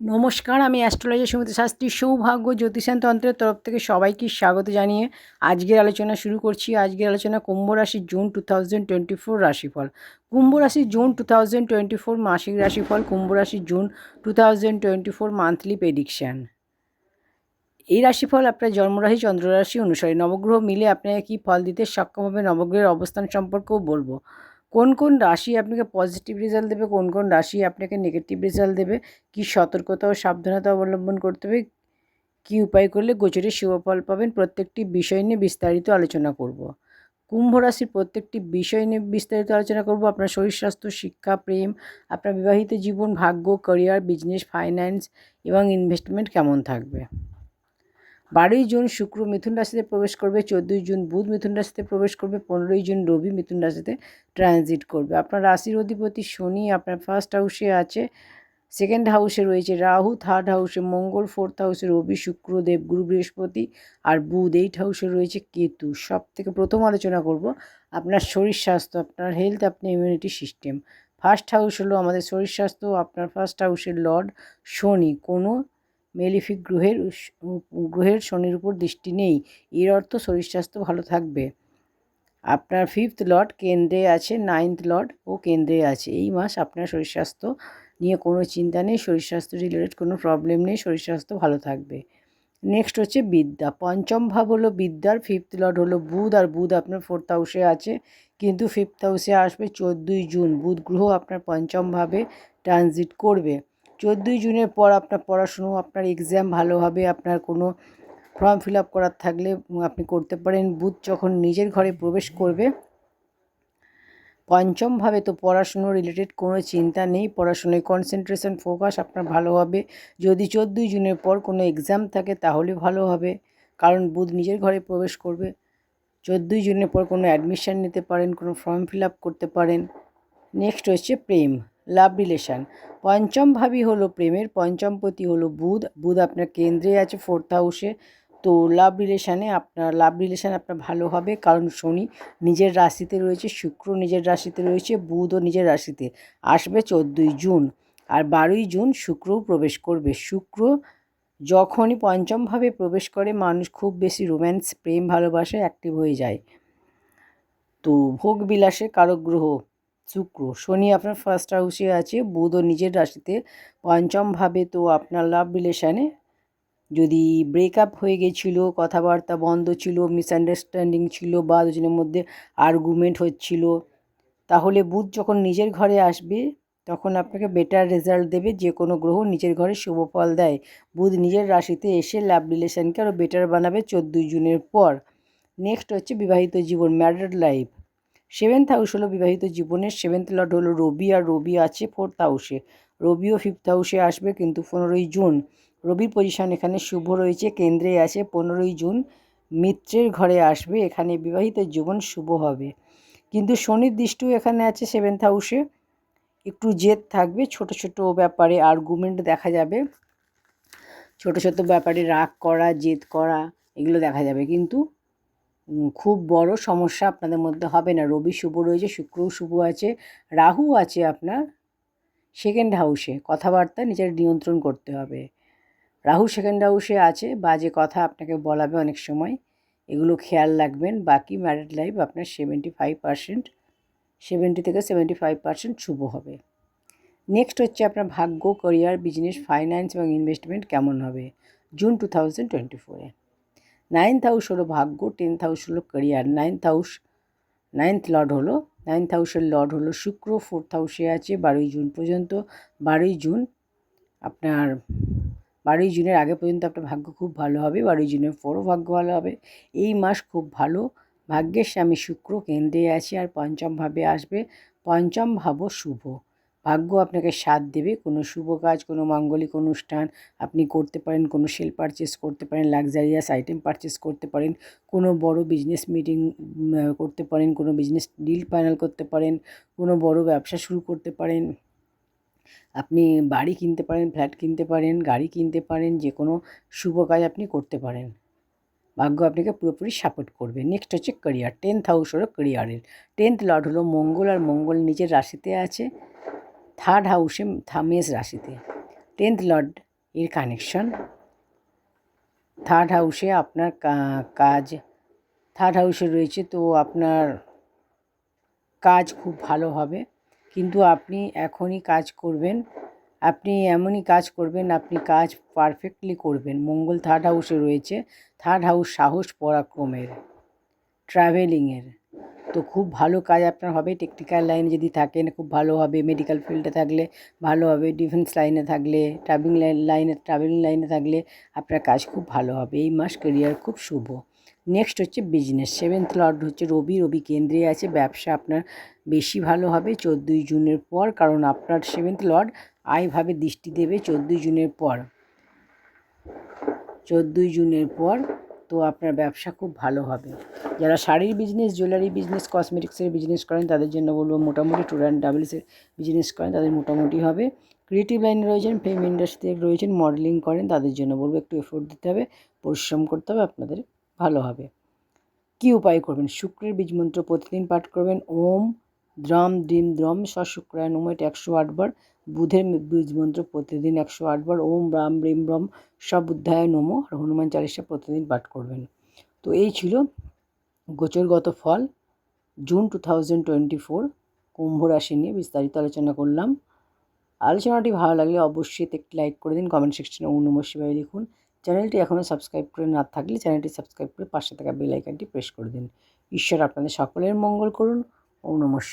নমস্কার, আমি অ্যাস্ট্রোলজি সুমিত শাস্ত্রী সৌভাগ্য জ্যোতিষান তন্ত্রের তরফ থেকে সবাইকে স্বাগত জানিয়ে আজকের আলোচনা শুরু করছি। আজকের আলোচনা কুম্ভ রাশি June two thousand twenty four রাশিফল। কুম্ভ রাশি June two thousand twenty four মাসিক রাশিফল, কুম্ভ রাশি June two thousand twenty four monthly prediction. এই রাশিফল আপনার জন্মরাশি, চন্দ্ররাশি অনুসারে নবগ্রহ মিলে আপনাকে কী ফল দিতে সক্ষম হবে, নবগ্রহের অবস্থান সম্পর্কেও বলব। কোন কোন রাশি আপনাকে পজিটিভ রেজাল্ট দেবে? কোন কোন রাশি আপনাকে নেগেটিভ রেজাল্ট দেবে? কী সতর্কতা ও সাবধানতা অবলম্বন করতে হবে? কী উপায় করলে গোচরে শুভফল পাবেন? প্রত্যেকটি বিষয় নিয়ে বিস্তারিত আলোচনা করব। কুম্ভ রাশির প্রত্যেকটি বিষয় নিয়ে বিস্তারিত আলোচনা করব। আপনার শরীর স্বাস্থ্য, শিক্ষা, প্রেম, আপনার বিবাহিত জীবন, ভাগ্য ক্যারিয়ার বিজনেস ফাইন্যান্স এবং ইনভেস্টমেন্ট কেমন থাকবে? বারোই জুন শুক্র মিথুন রাশিতে প্রবেশ করবে, চোদ্দোই জুন বুধ মিথুন রাশিতে প্রবেশ করবে, পনেরোই জুন রবি মিথুন রাশিতে ট্রানজিট করবে। আপনার রাশির অধিপতি শনি আপনার ফার্স্ট হাউসে আছে সেকেন্ড হাউসে রয়েছে রাহু থার্ড হাউসে মঙ্গল ফোর্থ হাউসে রবি, শুক্র দেবগুরু বৃহস্পতি আর বুধ এইট হাউসে রয়েছে কেতু। সব থেকে প্রথম আলোচনা করব আপনার শরীর স্বাস্থ্য, আপনার হেলথ আপনার ইমিউনিটি সিস্টেম ফার্স্ট হাউস হলো আমাদের শরীর স্বাস্থ্য, আপনার ফার্স্ট হাউসের লর্ড শনি। কোনো মেলিফিক গ্রহের গ্রহের শনির উপর দৃষ্টি নেই। এর অর্থ শরীর স্বাস্থ্য ভালো থাকবে। আপনার ফিফথ লর্ড কেন্দ্রে আছে নাইন্থ লর্ড ও কেন্দ্রে আছে। এই মাস আপনার শরীর স্বাস্থ্য নিয়ে কোনো চিন্তা নেই শরীর স্বাস্থ্য রিলেটেড কোনো প্রবলেম নেই শরীর স্বাস্থ্য ভালো থাকবে। নেক্সট হচ্ছে বিদ্যা। পঞ্চম ভাব হলো বিদ্যার ফিফথ লর্ড হলো বুধ, আর বুধ আপনার ফোর্থ হাউসে আছে। কিন্তু ফিফথ হাউসে আসবে চোদ্দোই জুন। বুধ গ্রহ আপনার পঞ্চম ভাবে ট্রানজিট করবে। চোদ্দোই জুনের পর আপনার পড়াশুনো, আপনার এক্সাম ভালো হবে, আপনার কোনো ফর্ম ফিল আপ করার থাকলে আপনি করতে পারেন। বুধ যখন নিজের ঘরে প্রবেশ করবে, পঞ্চমভাবে তো পড়াশুনো রিলেটেড কোনো চিন্তা নেই। পড়াশুনোয় কনসেন্ট্রেশন ফোকাস আপনার ভালো হবে। যদি চোদ্দোই জুনের পর কোনো এক্সাম থাকে তাহলে ভালো হবে। কারণ বুধ নিজের ঘরে প্রবেশ করবে। চোদ্দোই জুনের পর কোনো অ্যাডমিশান নিতে পারেন, কোনো ফর্ম ফিল আপ করতে পারেন। নেক্সট হচ্ছে প্রেম। লাভ রিলেশান। পঞ্চম ভাবই হলো প্রেমের পঞ্চমপতি হলো বুধ। বুধ আপনার কেন্দ্রে আছে ফোর্থ হাউসে তো লাভ রিলেশানে আপনার, লাভ রিলেশান আপনার ভালো হবে, কারণ শনি নিজের রাশিতে রয়েছে, শুক্র নিজের রাশিতে রয়েছে, বুধও নিজের রাশিতে। আসবে চোদ্দোই জুন। আর বারোই জুন শুক্রও প্রবেশ করবে। শুক্র যখনই পঞ্চমভাবে প্রবেশ করে, মানুষ খুব বেশি রোম্যান্স প্রেম ভালোবাসায় অ্যাক্টিভ হয়ে যায়। তো ভোগ বিলাসে কারক গ্রহ শুক্র শনি আপনার ফার্স্ট হাউসে আছে বুধও নিজের রাশিতে পঞ্চমভাবে তো আপনার লাভ রিলেশানে যদি ব্রেকআপ হয়ে গেছিল, কথাবার্তা বন্ধ ছিল মিসআন্ডারস্ট্যান্ডিং ছিল বা দুজনের মধ্যে আর্গুমেন্ট হচ্ছিল, তাহলে বুধ যখন নিজের ঘরে আসবে, তখন আপনাকে বেটার রেজাল্ট দেবে, যে কোনো গ্রহ নিজের ঘরে শুভ ফল দেয়। বুধ নিজের রাশিতে এসে লাভ রিলেশানকে আরও বেটার বানাবে চোদ্দোই জুনের পর। নেক্সট হচ্ছে বিবাহিত জীবন ম্যারিড লাইফ সেভেন্থ হাউস হলো বিবাহিত জীবনের সেভেন্থ লর্ড হলো রবি আর রবি আছে ফোর্থ হাউসে। রবিও ফিফথ হাউসে আসবে কিন্তু পনেরোই জুন। রবির পজিশন এখানে শুভ রয়েছে, কেন্দ্রে আছে, পনেরোই জুন মিত্রের ঘরে আসবে, এখানে বিবাহিত জীবন শুভ হবে। কিন্তু শনির দৃষ্টিও এখানে আছে সেভেন্থ হাউসে। একটু জেদ থাকবে, ছোট ছোট ব্যাপারে আর্গুমেন্ট দেখা যাবে। ছোট ছোট ব্যাপারে রাগ করা, জেদ করা, এগুলো দেখা যাবে। কিন্তু খুব বড় সমস্যা আপনাদের মধ্যে হবে না। রবি শুভ রয়েছে শুক্রও শুভ আছে, রাহু আছে আপনার সেকেন্ড হাউসে কথাবার্তা নিজের নিয়ন্ত্রণ করতে হবে। রাহু সেকেন্ড হাউসে আছে, বাজে কথা আপনাকে বলাবে অনেক সময়। এগুলো খেয়াল রাখবেন। বাকি ম্যারিড লাইফ আপনার সেভেন্টি ফাইভ পার্সেন্ট সেভেন্টি থেকে সেভেন্টি ফাইভ পার্সেন্ট শুভ হবে। নেক্সট হচ্ছে আপনার ভাগ্য ক্যারিয়ার বিজনেস ফাইন্যান্স এবং ইনভেস্টমেন্ট কেমন হবে? জুন টু থাউজেন্ড টোয়েন্টি ফোরে নাইন্থ হাউস হলো ভাগ্য টেন্থ হাউস হলো career ninth house ninth lord হলো নাইন্থ হাউসের লর্ড হলো শুক্র ফোর্থ হাউসে আছে, বারোই জুন পর্যন্ত। বারোই জুন আপনার, বারোই জুনের আগে পর্যন্ত আপনার ভাগ্য খুব ভালো হবে, বারোই জুনের পরও ভাগ্য ভালো হবে। এই মাস খুব ভালো, ভাগ্যের স্বামী শুক্র কেন্দ্রে আছে আর পঞ্চমভাবে আসবে। পঞ্চম ভাবও শুভ। ভাগ্য আপনাকে সাথ দেবে। কোনো শুভ কাজ, কোনো মাঙ্গলিক অনুষ্ঠান আপনি করতে পারেন, কোনো সেল পারচেস করতে পারেন, লাক্সারিয়াস আইটেম পারচেস করতে পারেন, কোনো বড় বিজনেস মিটিং করতে পারেন, কোনো বিজনেস ডিল ফাইনাল করতে পারেন, কোনো বড় ব্যবসা শুরু করতে পারেন। আপনি বাড়ি কিনতে পারেন, ফ্ল্যাট কিনতে পারেন, গাড়ি কিনতে পারেন যে কোনো শুভ কাজ আপনি করতে পারেন। ভাগ্য আপনাকে পুরোপুরি সাপোর্ট করবে। নেক্সট হচ্ছে ক্যারিয়ার টেন্থ হাউস হলো ক্যারিয়ারের টেন্থ লর্ড হলো মঙ্গল, আর মঙ্গল নিজের রাশিতে আছে। থার্ড হাউসে মেষ রাশিতে। টেন্থ লর্ড এর কানেকশন থার্ড হাউসে আপনার কাজ। থার্ড হাউসে রয়েছে তো আপনার কাজ খুব ভালো হবে। কিন্তু আপনি এখনই কাজ করবেন। আপনি এমনই কাজ করবেন, আপনি কাজ পারফেক্টলি করবেন। মঙ্গল থার্ড হাউসে রয়েছে। থার্ড হাউস সাহস পরাক্রমের। ট্রাভেলিংয়ের তো খুব ভালো কাজ আপনার হবে। টেকনিক্যাল লাইনে যদি থাকেন, খুব ভালো হবে। মেডিকেল ফিল্ডে থাকলে ভালো হবে। ডিফেন্স লাইনে থাকলে ট্রাভেলিং লাইনে ট্রাভেলিং লাইনে থাকলে আপনার কাজ খুব ভালো হবে। এই মাস কেরিয়ার খুব শুভ। নেক্সট হচ্ছে বিজনেস সেভেন্থ লর্ড হচ্ছে রবি। রবি কেন্দ্রে আছে। ব্যবসা আপনার বেশি ভালো হবে চোদ্দোই জুনের পর, কারণ আপনার সেভেন্থ লর্ড আয়ভাবে দৃষ্টি দেবে চোদ্দোই জুনের পর। চোদ্দোই জুনের পর তো আপনার ব্যবসা খুব ভালো হবে। যারা শাড়ির বিজনেস জুয়েলারি বিজনেস কসমেটিক্সের বিজনেস করেন, তাদের জন্য বলব মোটামুটি ট্যুর অ্যান্ড ট্রাভেলসের বিজনেস করেন, তাদের মোটামুটি হবে। ক্রিয়েটিভ লাইনে রয়েছেন ফিল্ম ইন্ডাস্ট্রিতে রয়েছেন মডেলিং করেন, তাদের জন্য বলব একটু এফোর্ট দিতে হবে, পরিশ্রম করতে হবে, আপনাদের ভালো হবে। কী উপায় করবেন? শুক্রের বীজ মন্ত্র প্রতিদিন পাঠ করবেন। ওম দ্রম দ্রিম দ্রম সশুক্রায় নম এটা একশো আটবার বুধের বীজ মন্ত্র প্রতিদিন একশো আটবার ওম রাম ব্রিম ব্রম সব বুদ্ধায় নমো আর হনুমান চালিশা প্রতিদিন পাঠ করবেন। তো এই ছিল গোচরগত ফল, June two thousand twenty four কুম্ভ রাশি নিয়ে বিস্তারিত আলোচনা করলাম। আলোচনাটি ভালো লাগলে অবশ্যই একটি লাইক করে দিন কমেন্ট সেকশনে ও নমঃ শিবায় লিখুন। চ্যানেলটি এখনও সাবস্ক্রাইব করে না থাকলে চ্যানেলটি সাবস্ক্রাইব করে পাশে থাকা বেল আইকনটি প্রেস করে দিন। ঈশ্বর আপনাদের সকলের মঙ্গল করুন। ও নমঃ